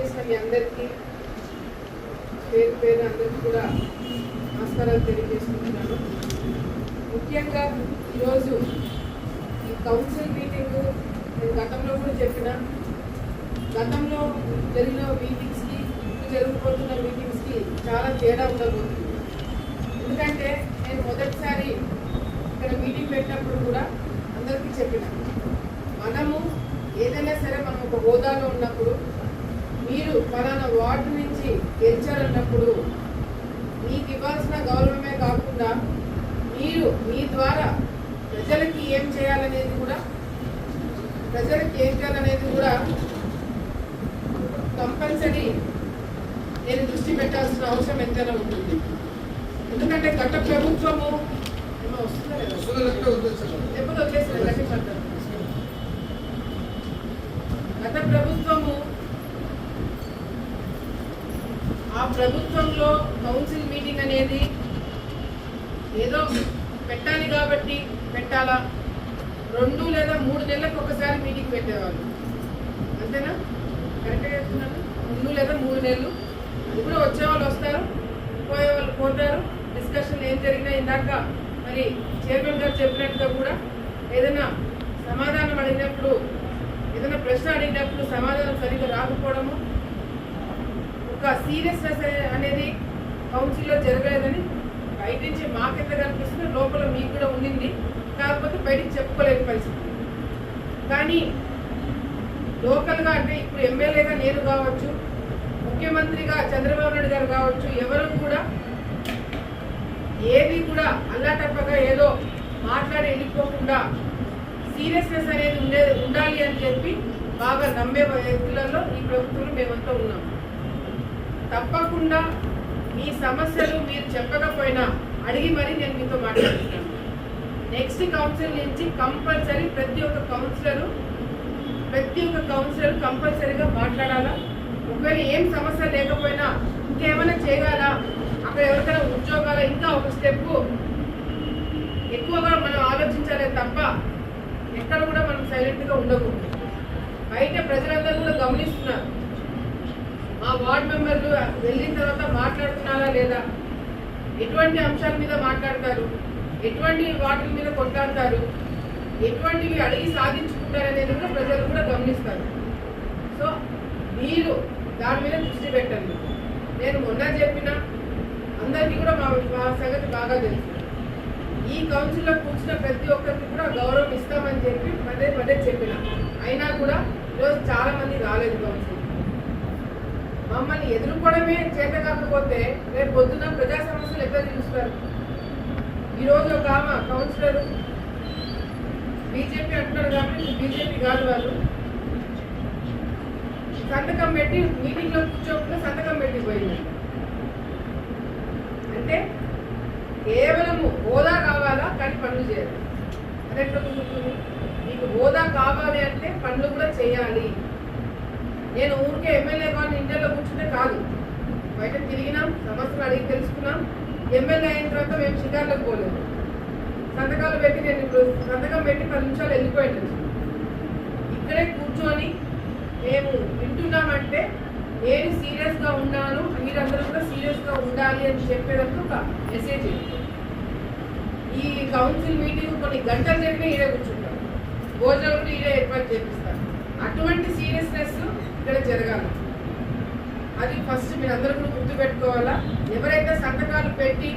చేసిన మీ అందరికీ పేరు పేరు అందరికీ కూడా నమస్కారాలు తెలియజేసుకుంటున్నాను. ముఖ్యంగా ఈరోజు ఈ కౌన్సిల్ మీటింగ్ నేను గతంలో కూడా చెప్పిన గతంలో జరిగిన మీటింగ్స్కి ఇప్పుడు జరుగుతున్న మీటింగ్స్కి చాలా తేడా ఉండబోతుంది ఎందుకంటే నేను మొదటిసారి ఇక్కడ మీటింగ్ పెట్టినప్పుడు కూడా అందరికీ చెప్పిన మనము ఏదైనా సరే మనం ఒక హోదాలో ఉన్నప్పుడు మీరు ఫలానా వార్డు నుంచి గెలిచారన్నప్పుడు మీకు ఇవ్వాల్సిన గౌరవమే కాకుండా మీరు మీ ద్వారా ప్రజలకి ఏం చేయాలనేది కూడా ప్రజలకి ఏం చేయాలనేది కూడా కంపల్సరీ నేను దృష్టి పెట్టాల్సిన అవసరం ఎంతైనా ఉంటుంది. ఎందుకంటే గత ప్రభుత్వము? ఎప్పుడు పడ్డారు గత ప్రభుత్వము ఆ ప్రభుత్వంలో కౌన్సిల్ మీటింగ్ అనేది ఏదో పెట్టాలి కాబట్టి పెట్టాలా? రెండు లేదా మూడు నెలలకు ఒకసారి మీటింగ్ పెట్టేవాళ్ళు. అంతేనా? కరెక్ట్గా చెప్తున్నాను. రెండు లేదా మూడు నెలలు. అది కూడా వచ్చేవాళ్ళు వస్తారు పోయేవాళ్ళు పోతారు. డిస్కషన్ ఏం జరిగినా ఇందాక మరి చైర్మన్ గారు చెప్పినట్టుగా కూడా ఏదైనా సమాధానం అడిగినప్పుడు ఏదైనా ప్రశ్న అడిగినప్పుడు సమాధానం సరిగ్గా రాకపోవడము ఒక సీరియస్నెస్ అనేది కౌన్సిల్లో జరగలేదని బయట నుంచి మాకెంత కనిపిస్తుంది లోపల మీకు కూడా ఉండింది. కాకపోతే బయటికి చెప్పుకోలేని పరిస్థితి. కానీ లోకల్గా అంటే ఇప్పుడు ఎమ్మెల్యేగా నేను కావచ్చు ముఖ్యమంత్రిగా చంద్రబాబు నాయుడు గారు కావచ్చు ఎవరు కూడా ఏది కూడా అల్లాటప్పగా ఏదో మాట్లాడి వెళ్ళిపోకుండా సీరియస్నెస్ అనేది ఉండే ఉండాలి అని చెప్పి బాగా నమ్మే వ్యక్తులలో ఈ ప్రభుత్వంలో మేమంతా ఉన్నాం. తప్పకుండా మీ సమస్యలు మీరు చెప్పకపోయినా అడిగి మరీ నేను మీతో మాట్లాడుతున్నాను నెక్స్ట్ కౌన్సిల్ నుంచి కంపల్సరీ ప్రతి ఒక్క కౌన్సిలరు ప్రతి ఒక్క కౌన్సిలర్ కంపల్సరీగా మాట్లాడాలా? ఒకవేళ ఏం సమస్య లేకపోయినా ఇంకేమైనా చేయాలా? అక్కడ ఎవరికైనా ఉద్యోగాల ఇంకా ఒక స్టెప్ ఎక్కువగా మనం ఆలోచించాలే తప్ప ఎక్కడ కూడా మనం సైలెంట్గా ఉండకూడదు. బయట ప్రజలందరూ కూడా గమనిస్తున్నారు. మా వార్డ్ మెంబర్లు వెళ్ళిన తర్వాత మాట్లాడుతున్నారా లేదా? ఎటువంటి అంశాల మీద మాట్లాడతారు? ఎటువంటి వాటి మీద కొట్లాడతారు? ఎటువంటివి అడిగి సాధించుకుంటారు అనేది కూడా ప్రజలు కూడా గమనిస్తారు. సో మీరు దాని మీద దృష్టి పెట్టండి. నేను మొన్న చెప్పిన అందరికీ కూడా మా మా సంగతి బాగా తెలుసు. ఈ కౌన్సిల్లో కూర్చున్న ప్రతి ఒక్కరికి కూడా గౌరవం ఇస్తామని చెప్పి పదే పదే చెప్పిన. అయినా కూడా ఈరోజు చాలా మంది రాలేదు కౌన్సిల్. మమ్మల్ని ఎదుర్కోవడమే చేత కాకపోతే రేపు పొద్దున ప్రజా సమస్యలు ఎక్కడ చూస్తారు? ఈరోజు ఒక ఆమె కౌన్సిలర్ బీజేపీ అంటున్నారు కాబట్టి బీజేపీ కాదు వాళ్ళు. సంతకం పెట్టి మీటింగ్లో కూర్చోకుండా సంతకం పెట్టి పోయింది. అంటే కేవలము హోదా కావాలా? కానీ పనులు చేయాలి. అదే ఎట్లా కుదురుతుంది? మీకు హోదా కావాలి అంటే పనులు కూడా చేయాలి. నేను ఊరికే ఎమ్మెల్యే కానీ ఇండియాలో కూర్చుంటే కాదు. బయట తిరిగినాం సమస్యలు అడిగి తెలుసుకున్నాం. ఎమ్మెల్యే అయిన తర్వాత మేము షికార్లకు పోలేదు. సంతకాలు పెట్టి నేను ఇప్పుడు సంతకం పెట్టి పది నిమిషాలు వెళ్ళిపోయాను. ఇక్కడే కూర్చొని మేము వింటున్నామంటే నేను సీరియస్గా ఉన్నాను మీరందరూ కూడా సీరియస్గా ఉండాలి అని చెప్పేటప్పుడు ఒక మెసేజ్ ఈ కౌన్సిల్ మీటింగ్ కొన్ని గంటలు జరిగినా ఇదే కూర్చుంటాం భోజనం కూడా ఇదే ఏర్పాటు చేపిస్తారు. అటువంటి సీరియస్నెస్ ఇక్కడ జరగాలి. అది ఫస్ట్ మీరు అందరూ కూడా గుర్తుపెట్టుకోవాలా? ఎవరైతే సంతకాలు పెట్టి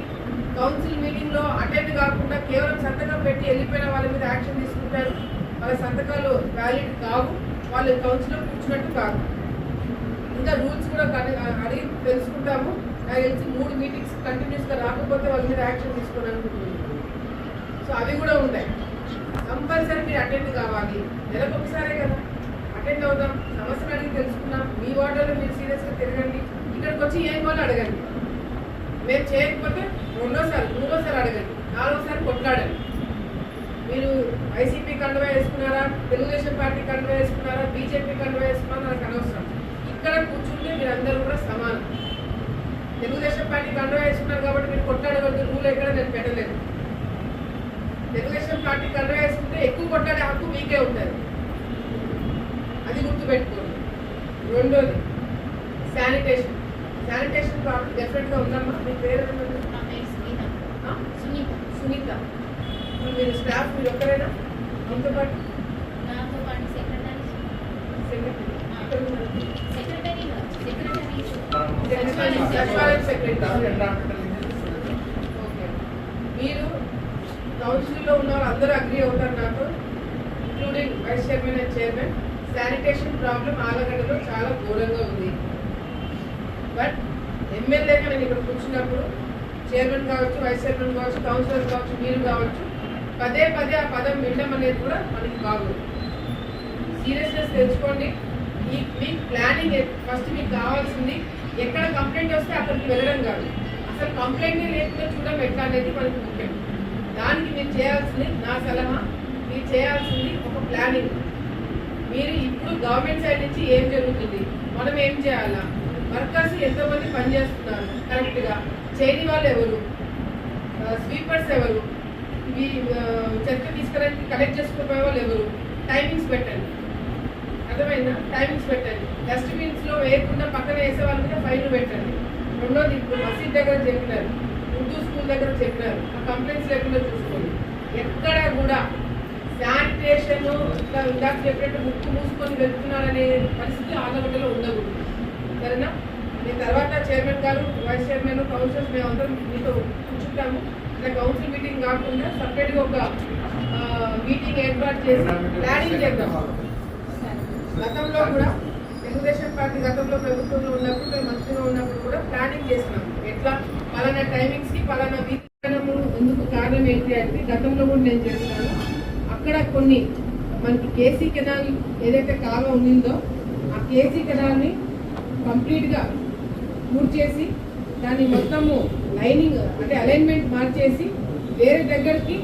కౌన్సిల్ మీటింగ్లో అటెండ్ కాకుండా కేవలం సంతకం పెట్టి వెళ్ళిపోయిన వాళ్ళ మీద యాక్షన్ తీసుకుంటారు వాళ్ళ సంతకాలు వ్యాలిడ్ కావు వాళ్ళు కౌన్సిల్లో కూర్చున్నట్టు కాదు. ఇంకా రూల్స్ కూడా అడిగి తెలుసుకుంటాము. నాకు తెలిసి మూడు మీటింగ్స్ కంటిన్యూస్గా రాకపోతే వాళ్ళ మీద యాక్షన్ తీసుకోవాలి అనుకుంటున్నాను సో అవి కూడా ఉన్నాయి. కంపల్సరీ మీరు అటెండ్ కావాలి. నెలకు ఒకసారే కదా. అటెండ్ అవుదాం సమస్యలు అడిగి తెలుసుకున్నాం మీ వార్డులో మీరు సీరియస్గా తిరగండి ఇక్కడికి వచ్చి ఏం కావాలో అడగండి. మేము చేయకపోతే రెండోసారి మూడోసారి అడగండి నాలుగోసారి కొట్లాడండి. మీరు వైసీపీ కండువా వేసుకున్నారా తెలుగుదేశం పార్టీ కండువా వేసుకున్నారా బీజేపీ కండువా వేసుకున్నారా నాకు అనవసరం. ఇక్కడ కూర్చుంటే మీరందరూ కూడా సమానం. తెలుగుదేశం పార్టీ కండువా వేసుకున్నారు కాబట్టి మీరు కొట్లాడగలదు రూల్ ఎక్కడ నేను పెట్టలేదు. తెలుగుదేశం పార్టీ కండువా వేసుకుంటే ఎక్కువ కొట్లాడే హక్కు మీకే ఉంటుంది. అది గుర్తుపెట్టుకోండి. రెండోది శానిటేషన్. శానిటేషన్ ప్రాబ్లం డెఫినెట్గా ఉందమ్మా. మీ పేరు సునీత? సునీత. మీరు స్టాఫ్ మీరు ఒక్కరేనా? మీతో పాటు? నాతో సెక్రటరీ సెక్రటరీ? సెక్రటరీ సెక్రటరీ మీరు కౌన్సిల్లో ఉన్న వాళ్ళు అందరూ అగ్రి అవుతారు నాకు including vice chairman and chairman sanitation problem ఆలగడ్డలో చాలా ఘోరంగా ఉంది. బట్ ఎమ్మెల్యేగా నేను ఇక్కడ కూర్చున్నప్పుడు చైర్మన్ కావచ్చు వైస్ చైర్మన్ కావచ్చు కౌన్సిలర్ కావచ్చు మీరు కావచ్చు పదే పదే ఆ పదం వినడం అనేది కూడా మనకి బాగుంది. సీరియస్నెస్ తెలుసుకోండి. మీ మీ ప్లానింగ్ ఫస్ట్ మీకు కావాల్సింది ఎక్కడ కంప్లైంట్ వస్తే అక్కడికి వెళ్ళడం కాదు. అసలు కంప్లైంట్ లేకుండా చూడడం ఎట్లా అనేది మనకి ముఖ్యం. దానికి మీరు చేయాల్సింది నా సలహా మీరు చేయాల్సింది ఒక ప్లానింగ్ మీరు ఇప్పుడు గవర్నమెంట్ సైడ్ నుంచి ఏం జరుగుతుంది? మనం ఏం చేయాలా? వర్కర్స్ ఎంతమంది పనిచేస్తున్నారు కరెక్ట్గా చేయని వాళ్ళు ఎవరు? స్వీపర్స్ ఎవరు? ఇవి చెత్త తీసుకురానికి కలెక్ట్ చేసుకునే వాళ్ళు ఎవరు? టైమింగ్స్ పెట్టండి. అర్థమైందా? టైమింగ్స్ పెట్టండి. డస్ట్బిన్స్లో వేయకుండా పక్కన వేసే వాళ్ళకి మీద ఫైన్ పెట్టండి. రెండోది ఇప్పుడు మసీద్ దగ్గర చెప్పినారు ఉర్దూ స్కూల్ దగ్గర చెప్పినారు. ఆ కంప్లైంట్స్ లేకుండా చూసుకోండి. ఎక్కడ కూడా శానిటేషన్ ఇట్లా ఇందాక చెప్పినట్టు ముక్కు మూసుకొని వెళ్తున్నారనే పరిస్థితి ఆంధ్రప్రదేశ్లో ఉండకూడదు. సరేనా? నేను తర్వాత చైర్మన్ గారు వైస్ చైర్మన్ కౌన్సిలర్స్ మేము అందరం మీతో కూర్చుంటాము. ఇట్లా కౌన్సిల్ మీటింగ్ కాకుండా సపరేట్గా ఒక మీటింగ్ ఏర్పాటు చేసి ప్లానింగ్ చేద్దాం. గతంలో కూడా తెలుగుదేశం పార్టీ గతంలో ప్రభుత్వంలో ఉన్నప్పుడు మేము మంత్రిగా ఉన్నప్పుడు కూడా ప్లానింగ్ చేసినాం. ఎట్లా? పలానా టైమింగ్స్కి పలానా విధానము ఎందుకు కారణం ఏంటి అంటే గతంలో కూడా నేను చేస్తున్నాను అక్కడ కొన్ని మనకి కేసీ కెనాల్ ఏదైతే కాలువ ఉండిందో ఆ కేసీ కెనాల్ని కంప్లీట్గా పూర్తి చేసి దాన్ని మొత్తము లైనింగ్ అంటే అలైన్మెంట్ మార్చేసి వేరే దగ్గరికి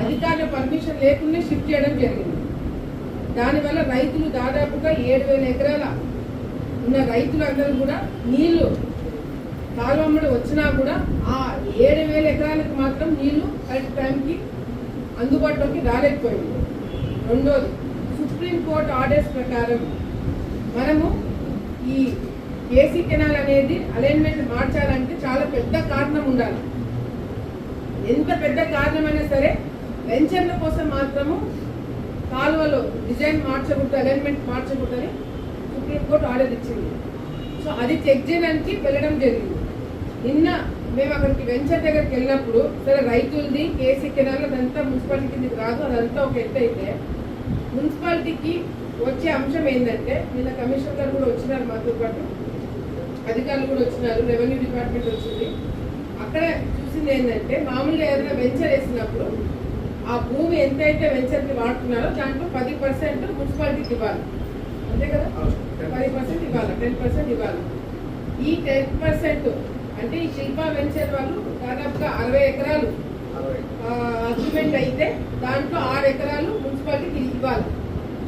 అధికారుల పర్మిషన్ లేకుండా షిఫ్ట్ చేయడం జరిగింది. దానివల్ల రైతులు దాదాపుగా ఏడు వేల ఎకరాల ఉన్న రైతులందరూ కూడా నీళ్ళు కాలువమ్మడి వచ్చినా కూడా ఆ ఏడు వేల ఎకరాలకు మాత్రం నీళ్ళు కరెక్ట్ టైంకి అందుబాటులోకి రాలేకపోయింది రెండోది సుప్రీంకోర్టు ఆర్డర్స్ ప్రకారం మనము ఈ ఏసీ కెనాల్ అనేది అలైన్మెంట్ మార్చాలంటే చాలా పెద్ద కారణం ఉండాలి. ఎంత పెద్ద కారణమైనా సరే వెంచర్ల కోసం మాత్రము కాలువలో డిజైన్ మార్చకూడదు అలైన్మెంట్ మార్చకూడదని సుప్రీంకోర్టు ఆర్డర్ ఇచ్చింది. సో అది చెక్ చేయడానికి వెళ్ళడం జరిగింది. నిన్న మేము అక్కడికి వెంచర్ దగ్గరికి వెళ్ళినప్పుడు సరే రైతులది కేసీ కెనాల్ అదంతా మున్సిపాలిటీ కిందకి రాదు అదంతా ఒక ఎత్తు అయితే మున్సిపాలిటీకి వచ్చే అంశం ఏంటంటే నిన్న కమిషనర్ గారు కూడా వచ్చినారు మాతో పాటు అధికారులు కూడా వచ్చినారు రెవెన్యూ డిపార్ట్మెంట్ వచ్చింది. అక్కడ చూసింది ఏంటంటే మామూలుగా ఏదైనా వెంచర్ వేసినప్పుడు ఆ భూమి ఎంతైతే వెంచర్కి వాడుతున్నారో దాంట్లో పది పర్సెంట్ మున్సిపాలిటీకి ఇవ్వాలి. అంతే కదా? పది పర్సెంట్ ఇవ్వాలి టెన్ పర్సెంట్ ఇవ్వాలి. ఈ టెన్ పర్సెంట్ అంటే ఈ శిల్పా వెంచర్ వాళ్ళు దాదాపుగా అరవై ఎకరాలు అగ్రిమెంట్ అయితే దాంట్లో ఆరు ఎకరాలు మున్సిపాలిటీకి ఇవ్వాలి.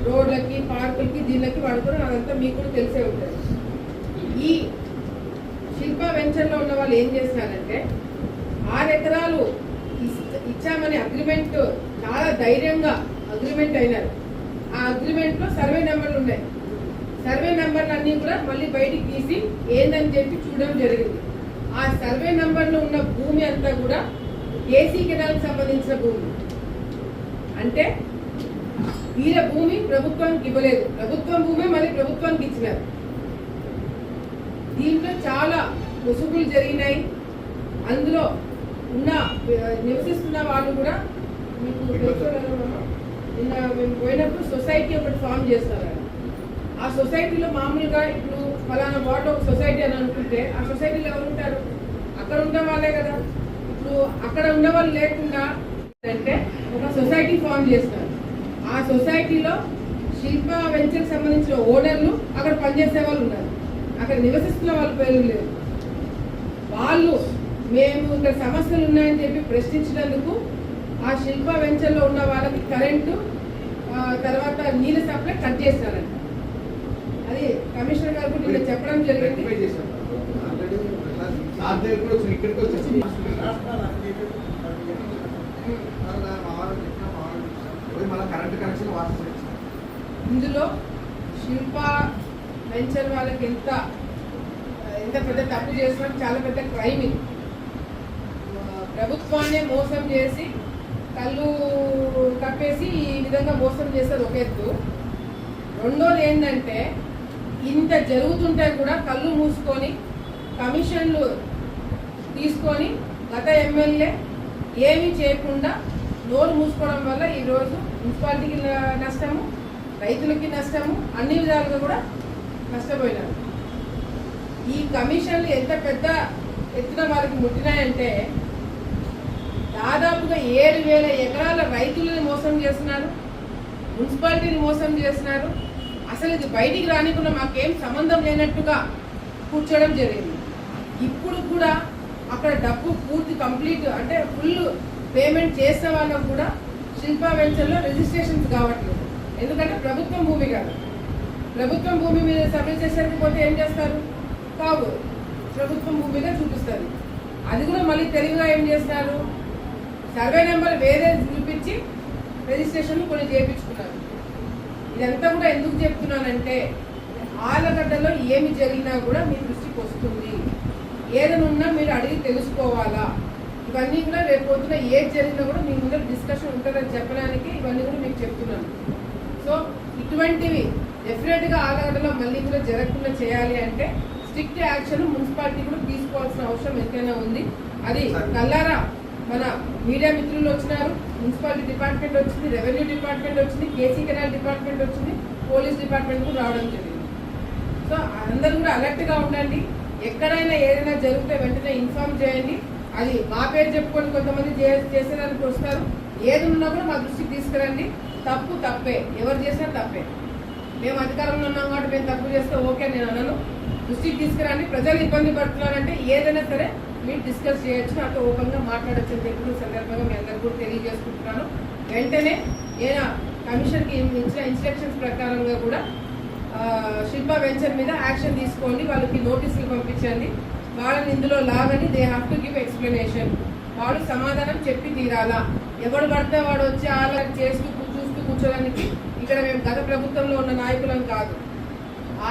రోడ్లకి పార్కులకి దీనికి వాడుకోవడం అదంతా మీకు కూడా తెలిసే ఉంటుంది. ఈ శిల్పా వెంచర్లో ఉన్న వాళ్ళు ఏం చేస్తున్నారంటే ఆరు ఎకరాలు ఇచ్చామనే అగ్రిమెంట్ చాలా ధైర్యంగా అగ్రిమెంట్ అయినారు. ఆ అగ్రిమెంట్లో సర్వే నెంబర్లు ఉన్నాయి. సర్వే నెంబర్లు అన్ని కూడా మళ్ళీ బయటికి తీసి ఏందని చెప్పి చూడడం జరిగింది. ఆ సర్వే నెంబర్లో ఉన్న భూమి అంతా కూడా ఏసీ కెనాల్కి సంబంధించిన భూమి. అంటే వీళ్ళ భూమి ప్రభుత్వానికి ఇవ్వలేదు. ప్రభుత్వం భూమే మళ్ళీ ప్రభుత్వానికి ఇచ్చినారు. దీంట్లో చాలా ముసుగులు జరిగినాయి. అందులో ఉన్న నివసిస్తున్న వాళ్ళు కూడా మీకు నిన్న మేము పోయినప్పుడు సొసైటీ ఒకటి ఫామ్ చేస్తారు. ఆ సొసైటీలో మామూలుగా ఇప్పుడు ఫలానా వార్డు ఒక సొసైటీ అని అనుకుంటే ఆ సొసైటీలో ఎవరు ఉంటారు? అక్కడ ఉన్న వాళ్ళే కదా. ఇప్పుడు అక్కడ ఉన్న వాళ్ళు లేకుండా అంటే ఒక సొసైటీ ఫామ్ చేస్తారు. ఆ సొసైటీలో శిల్ప వెంచర్కి సంబంధించిన ఓనర్లు అక్కడ పనిచేసే వాళ్ళు ఉన్నారు. అక్కడ నివసిస్తున్న వాళ్ళ పేరు లేదు వాళ్ళు మేము ఇక్కడ సమస్యలు ఉన్నాయని చెప్పి ప్రశ్నించినందుకు ఆ శిల్ప వెంచర్లో ఉన్న వాళ్ళకి కరెంటు తర్వాత నీళ్ళ సప్లై కట్ చేస్తారంట. కమిషనర్ గారు కూడా చెప్పడం జరిగింది. ఇందులో శిల్ప వెంచర్ వాళ్ళకి ఎంత ఎంత పెద్ద తప్పు చేసినా చాలా పెద్ద క్రైమ్ ఇది. ప్రభుత్వాన్నే మోసం చేసి కళ్ళు కప్పేసి ఈ విధంగా మోసం చేసేది ఒక ఎత్తు. రెండోది ఏంటంటే ఇంత జరుగుతుంటే కూడా కళ్ళు మూసుకొని కమిషన్లు తీసుకొని గత ఎమ్మెల్యే ఏమీ చేయకుండా నోరు మూసుకోవడం వల్ల ఈరోజు మున్సిపాలిటీకి నష్టము రైతులకి నష్టము అన్ని విధాలుగా కూడా నష్టపోయినారు. ఈ కమిషన్లు ఎంత పెద్ద ఎత్తున వాళ్ళకి ముట్టినాయంటే దాదాపుగా ఏడు వేల ఎకరాల రైతులను మోసం చేస్తున్నారు మున్సిపాలిటీని మోసం చేస్తున్నారు అసలు ఇది బయటికి రానికుండా మాకేం సంబంధం లేనట్టుగా కూర్చోవడం జరిగింది. ఇప్పుడు కూడా అక్కడ డబ్బు పూర్తి కంప్లీట్ అంటే ఫుల్ పేమెంట్ చేసే వాళ్ళకు కూడా శిల్పా వెంచర్లో రిజిస్ట్రేషన్స్ కావట్లేదు. ఎందుకంటే ప్రభుత్వం భూమి కాదు. ప్రభుత్వం భూమి మీద సర్వే చేసేందుకు పోతే ఏం చేస్తారు? కావు ప్రభుత్వం భూమిగా చూపిస్తారు. అది కూడా మళ్ళీ తెలివిగా ఏం చేస్తారు? సర్వే నెంబర్ వేరే చూపించి రిజిస్ట్రేషన్ కొన్ని చేయించుకున్నారు ఇదంతా కూడా ఎందుకు చెప్తున్నానంటే ఆలగడ్డలో ఏమి జరిగినా కూడా మీ దృష్టికి వస్తుంది. ఏదైనా ఉన్నా మీరు అడిగి తెలుసుకోవాలా? ఇవన్నీ కూడా రేపు పొద్దున ఏది జరిగినా కూడా మీ ముందర డిస్కషన్ ఉంటుందని చెప్పడానికి ఇవన్నీ కూడా మీకు చెప్తున్నాను. సో ఇటువంటివి డెఫినెట్గా ఆలగడ్డలో మళ్ళీ కూడా జరగకుండా చేయాలి అంటే స్ట్రిక్ట్ యాక్షన్ మున్సిపాలిటీ కూడా తీసుకోవాల్సిన అవసరం ఎంతైనా ఉంది. అది కల్లారా మన మీడియా మిత్రులు వచ్చినారు మున్సిపాలిటీ డిపార్ట్మెంట్ వచ్చింది రెవెన్యూ డిపార్ట్మెంట్ వచ్చింది కేసీ కెనాల్ డిపార్ట్మెంట్ వచ్చింది పోలీస్ డిపార్ట్మెంట్ కూడా రావడం జరిగింది. సో అందరూ కూడా అలర్ట్గా ఉండండి. ఎక్కడైనా ఏదైనా జరిగితే వెంటనే ఇన్ఫార్మ్ చేయండి. అది మా పేరు చెప్పుకొని కొంతమంది చే- చేసేదానికి వస్తారు. ఏది ఉన్నా కూడా మా దృష్టికి తీసుకురండి. తప్పు తప్పే. ఎవరు చేసినా తప్పే. మేము అధికారంలో ఉన్నాం కాబట్టి మేము తప్పు చేస్తే ఓకే నేను అనను. దృష్టికి తీసుకురండి. ప్రజలు ఇబ్బంది పడుతున్నారంటే ఏదైనా సరే మీరు డిస్కస్ చేయొచ్చు నాతో ఓపెన్గా మాట్లాడచ్చు అని చెప్పి సందర్భంగా మీ అందరికీ కూడా తెలియజేసుకుంటున్నాను. వెంటనే ఏనా కమిషన్కి ఇచ్చిన ఇన్స్ట్రక్షన్స్ ప్రకారంగా కూడా శిల్ప వెంచర్ మీద యాక్షన్ తీసుకోండి వాళ్ళకి నోటీసులు పంపించండి. వాళ్ళని ఇందులో లాగని they have to give explanation వాళ్ళు సమాధానం చెప్పి తీరాలా? ఎవడు పడితే వాడు వచ్చి ఆలా చేస్తూ చూస్తూ కూర్చోడానికి ఇక్కడ మేము గత ప్రభుత్వంలో ఉన్న నాయకులం కాదు.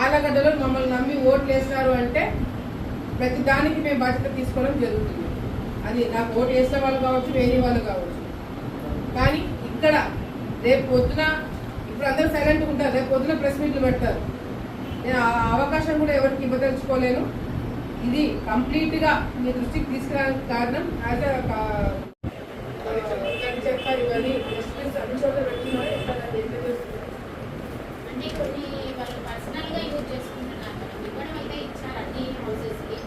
ఆలగడ్డలో మమ్మల్ని నమ్మి ఓట్లు వేస్తారు అంటే ప్రతి దానికి మేము బాధ్యత తీసుకోవడం జరుగుతుంది. అది నాకు ఓటు వేసే వాళ్ళు కావచ్చు వేరే వాళ్ళు కావచ్చు. కానీ ఇక్కడ రేపు పొద్దున ఇప్పుడు అందరూ సైలెంట్గా ఉంటారు. రేపు పొద్దున ప్రెస్ మీట్లు పెడతారు. నేను ఆ అవకాశం కూడా ఎవరికి ఇవ్వదలుచుకోలేను. ఇది కంప్లీట్గా మీ దృష్టికి తీసుకురావడానికి కారణం యాజ్ చెప్తారు ఇవన్నీ డస్ట్బిన్స్ అన్ని చోట్ల పెట్టున్నారు ఎక్కడ ఎంత చేస్తున్నారు అంటే కొన్ని వాళ్ళు పర్సనల్గా యూజ్ చేసుకుంటున్నారు మేడం ఇవ్వడం అయితే ఇచ్చారు అన్ని హౌసెస్కి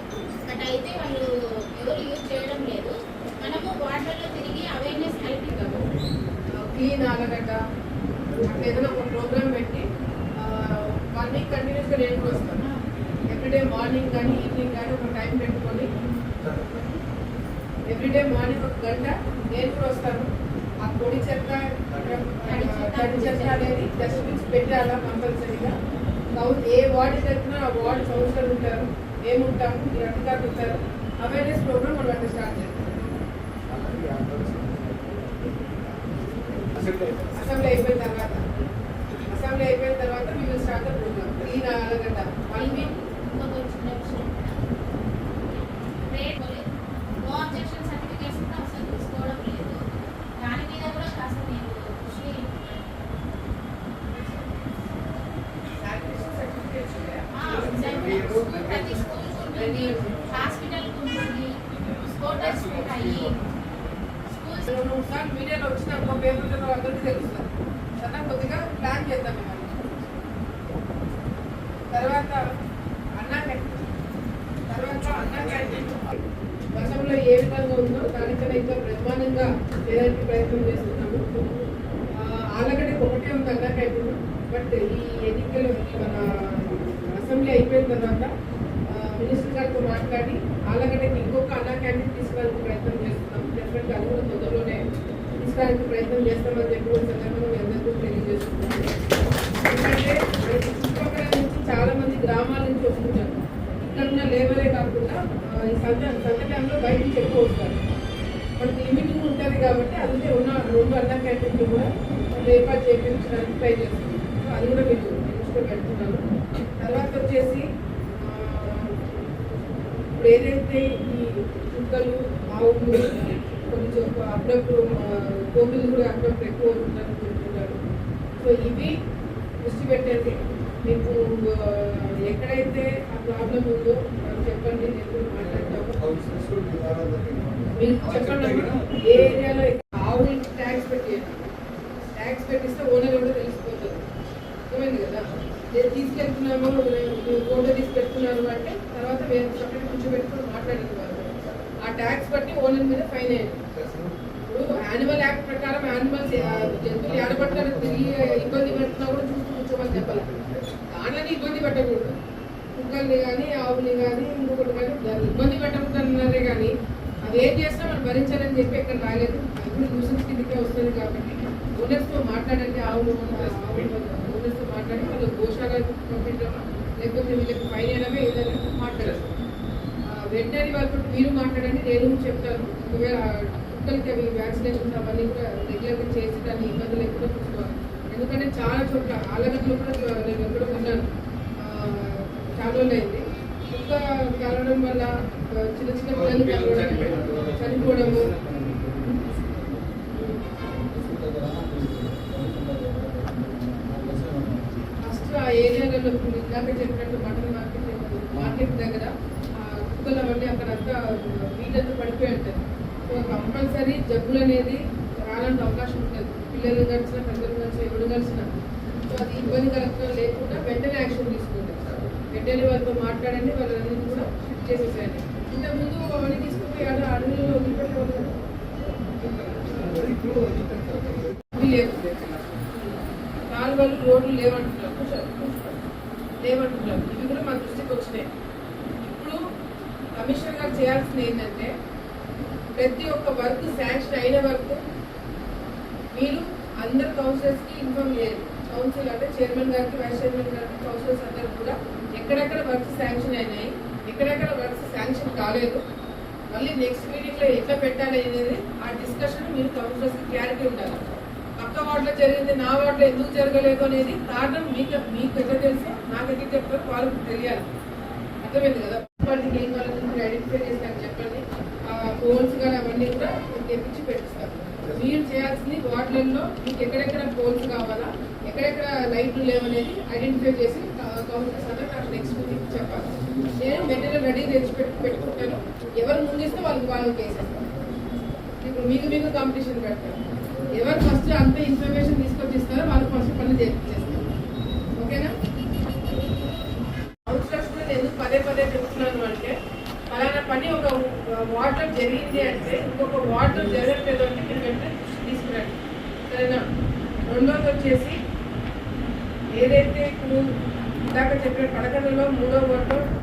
బట్ అయితే వాళ్ళు ఎవరు యూజ్ చేయడం లేదు మనము వాటర్లో తిరిగి అవేర్నెస్ కల్పిద్దాము క్లీన్ ఆలగడ్డ అట్లా ఏదైనా ఒక ప్రోగ్రామ్ పెట్టి వన్ వీక్ కంటిన్యూస్గా నేను వస్తాను ఎవ్రీడే మార్నింగ్ కానీ ఈవినింగ్ కానీ ఒక టైం పెట్టుకొని ఎవ్రీడే మార్నింగ్ ఒక గంట నేను కూడా వస్తాను. ఆ పొడి చెత్త తడి చెత్త అనేది డస్ట్బిన్స్ పెట్టాలా కంపల్సరీగా. కౌన్ ఏ వార్డు చెప్తున్నా ఆ వార్డు కౌన్సిలర్ ఉంటారు. ఏముంటాము? అధికారులు ఉంటారు అవేర్నెస్ ప్రోగ్రామ్ మనం అంటే స్టార్ట్ చేస్తాం అసెంబ్లీ అయిపోయిన తర్వాత. అసెంబ్లీ అయిపోయిన తర్వాత. We will start the program clean Allagadda one week ఇంకొక చిన్న విషయం రేట్ నో అబ్జెక్షన్ సర్టిఫికేట్స్ కూడా అసలు తీసుకోవడం లేదు దాని మీద కూడా కాస్త మీరు కృషి శానిటేషన్ సర్టిఫికేట్స్ ప్రతి స్కూల్ ఉంటుంది హాస్పిటల్ ఉంటుంది స్కూటర్స్ ఉంటాయి స్కూల్స్ రెండు మూడు సార్లు మీడియాలో వచ్చిన ఒక పేపర్లో అందరికీ తెలుస్తుంది కదా కొద్దిగా ప్లాన్ చేద్దాం ఇవన్నీ తర్వాత అన్నా క్యాంటీన్ తర్వాత అన్నా క్యాంటీన్ గతంలో ఉందో దానికన్నా ఇంకా ప్రధానంగా చేయడానికి ప్రయత్నం చేస్తున్నాము. ఆలగడ్డ ఒకటే ఉంది అన్నా ఇప్పుడు. బట్ ఈ ఎన్నికలు మన అసెంబ్లీ అయిపోయిన తర్వాత మినిస్టర్ గారితో మాట్లాడి ఆలగడ్డకి ఇంకొక అన్నా క్యాంటీన్ ప్రయత్నం చేస్తున్నాం. డెఫినెట్గా అది కూడా తొందరలోనే తీసుకోవడానికి ప్రయత్నం చేస్తామని చెప్పి కూడా సందర్భంగా మీ అందరికీ తెలియజేస్తున్నాం. ఎందుకంటే చుట్టుపక్కల నుంచి చాలా మంది గ్రామాల నుంచి వస్తుంటారు ఇక్కడ ఉన్న లేబరే కాకుండా ఈ సంత సంత టైంలో బయట నుంచి ఎక్కువ మనకి లిమిటింగ్ ఉంటుంది కాబట్టి అందుకే ఉన్న రెండు అర్థం క్యాంటీన్లు కూడా ఏర్పాటు చేయించడానికి ట్రై చేస్తున్నాం. సో అది కూడా మీరు దృష్టిలో పెడుతున్నాను. తర్వాత వచ్చేసి ఇప్పుడు ఏదైతే ఈ కుక్కలు ఆవులు కొంచెం అప్పుడప్పుడు ఆ, కోతులు కూడా అప్పుడప్పుడు ఎక్కువ ఉంటుందని చెప్తున్నారు. సో ఇవి దృష్టి పెట్టండి. మీకు ఎక్కడైతే ఆ ప్రాబ్లం ఉందో చెప్పండి నేను మాట్లాడతాము మీరు చెప్పండి ఏ ఏరియాలో ఆవులకి ట్యాక్స్ పెట్టేయండి ట్యాక్స్ పెట్టిస్తే ఓనర్ కూడా తెలిసిపోతుంది అర్థమైంది కదా? నేను తీసుకెళ్తున్నాము మీరు ఫోటో తీసి పెడుతున్నారు అంటే తర్వాత వేరే సపరేట్ కూర్చోబెట్టుకుని మాట్లాడింది వాళ్ళు. ఆ ట్యాక్స్ బట్టి ఓనర్ మీద ఫైన్ అయ్యింది ఇప్పుడు యానిమల్ యాక్ట్ ప్రకారం యానిమల్స్ జంతువులు ఆడబడతారు తిరిగి ఇబ్బంది పెడుతున్నా కూడా చూసి కూర్చోమని చెప్పాలి. దానిని ఇబ్బంది పెట్టకూడదు కుక్కల్ని కానీ ఆవుని కానీ ఇంకొకటి కానీ దాన్ని ఇబ్బంది పెట్టకూడదన్నారే కానీ అవి ఏం చేసినా మనం భరించాలని చెప్పి ఇక్కడ రాలేదు ఇప్పుడు కూడా న్యూసెన్స్ కిందకే వస్తుంది కాబట్టి ఓనర్స్తో మాట్లాడండి ఆవులు ఓనర్స్తో మాట్లాడి వాళ్ళు గోశాలకు పంపించడమా లేకపోతే వీళ్ళకి ఫైన్ అయినమే ఏదైనా మాట్లాడారు వెంటనే వాళ్ళతో మీరు మాట్లాడండి నేను చెప్తాను. ఒకవేళ కుక్కలకి అవి వ్యాక్సినేషన్స్ అవన్నీ కూడా రెగ్యులర్గా చేసి దాన్ని ఇబ్బంది లేకుండా చూసుకోవాలి. ఎందుకంటే చాలా చోట్ల ఆలగడ్డలు కూడా నేను ఎక్కడ ఉన్నాను. చాలా రోజులు అయింది కుక్క కలవడం వల్ల చిన్న చిన్న పిల్లలు చనిపోవడము ఫస్ట్ ఆ ఏరియాలలో ఇందాక చెప్పినట్టు మటన్ మార్కెట్ మార్కెట్ దగ్గర ఆ కుక్కలు అవన్నీ అక్కడంతా వీళ్ళంతా పడిపోయి ఉంటుంది సో కంపల్సరీ జబ్బులు అనేది రావడానికి అవకాశం ఉంటుంది పిల్లలు కలిసిన పెద్దలు కలిసిన ఎవరు కలిసిన సో అది ఇబ్బంది కలగడం లేకుండా వెంటనే యాక్షన్ తీసుకుంటారు వెంటనే వాళ్ళతో మాట్లాడండి వాళ్ళని కూడా షిఫ్ట్ చేసేసేయండి ఇంతకుముందు అవన్నీ తీసుకుని ఆడ అడవులలో వదిలిపెట్టేవాళ్ళు కదా. అవి లేవు రోడ్లు లేవంటున్నారు కూర్చోండి, కూర్చోండి. లేవంటున్నారు ఇవి కూడా మా దృష్టికి వచ్చినాయి ఇప్పుడు కమిషనర్ గారు చేయాల్సింది ఏంటంటే ప్రతి ఒక్క వర్క్ శాంక్షన్ అయిన వరకు మీరు అందరు కౌన్సిలర్స్ ఇన్ఫామ్ ఇన్ఫార్మ్ చేయాలి కౌన్సిల్ అంటే చైర్మన్ గారికి వైస్ చైర్మన్ గారికి కౌన్సిలర్స్ అందరికి కూడా ఎక్కడెక్కడ వర్క్ శాంక్షన్ అయినాయి ఎక్కడెక్కడ వర్క్స్ శాంక్షన్ కాలేదు. మళ్ళీ నెక్స్ట్ మీటింగ్లో ఎట్లా పెట్టాలి అనేది ఆ డిస్కషన్ మీరు కౌన్సిలర్స్ క్లారిటీ ఉండాలి. పక్క వార్డులో జరిగింది నా వార్డులో ఎందుకు జరగలేదు అనేది కారణం మీకు మీకు ఎట్లా తెలుసు నాకు ఎట్లా చెప్తారు వాళ్ళకి తెలియాలి. అర్థమైంది కదా? వాళ్ళకి ఏం కావాలని మీరు ఐడెంటిఫై చేసి చెప్పండి. ఆ పోల్స్ కానీ అవన్నీ కూడా తెప్పించి పెట్టిస్తాను మీరు చేయాల్సింది వార్డులలో మీకు ఎక్కడెక్కడ పోల్స్ కావాలా? ఎక్కడెక్కడ లైట్లు లేవనేది ఐడెంటిఫై చేసి కౌన్సిలర్స్ అందరూ నాకు నెక్స్ట్ మీటింగ్ చెప్పాలి. నేను మెటీరియల్ రెడీ తెచ్చి పెట్టి పెట్టుకుంటాను. ఎవరు ముందిస్తే వాళ్ళకి వాళ్ళకి వేసేస్తాను ఇప్పుడు మీకు మీకు కాంపిటీషన్ పెడతారు. ఎవరు ఫస్ట్ అంత ఇన్ఫర్మేషన్ తీసుకొచ్చి ఇస్తారో వాళ్ళు ఫస్ట్ పని చేస్తారు. ఓకేనా? కౌన్సిలర్స్ కూడా నేను ఎందుకు పదే పదే చెప్తున్నాను అంటే అలానే పని ఒక వాటర్ జరిగింది అంటే ఇంకొక వాటర్ జరగట్లేదు అంటే మీరు వెంటనే తీసుకురండి. సరేనా? రెండోది వచ్చేసి ఏదైతే ఇప్పుడు ఇందాక చెప్పిన పడకలలో మూడో వార్డులో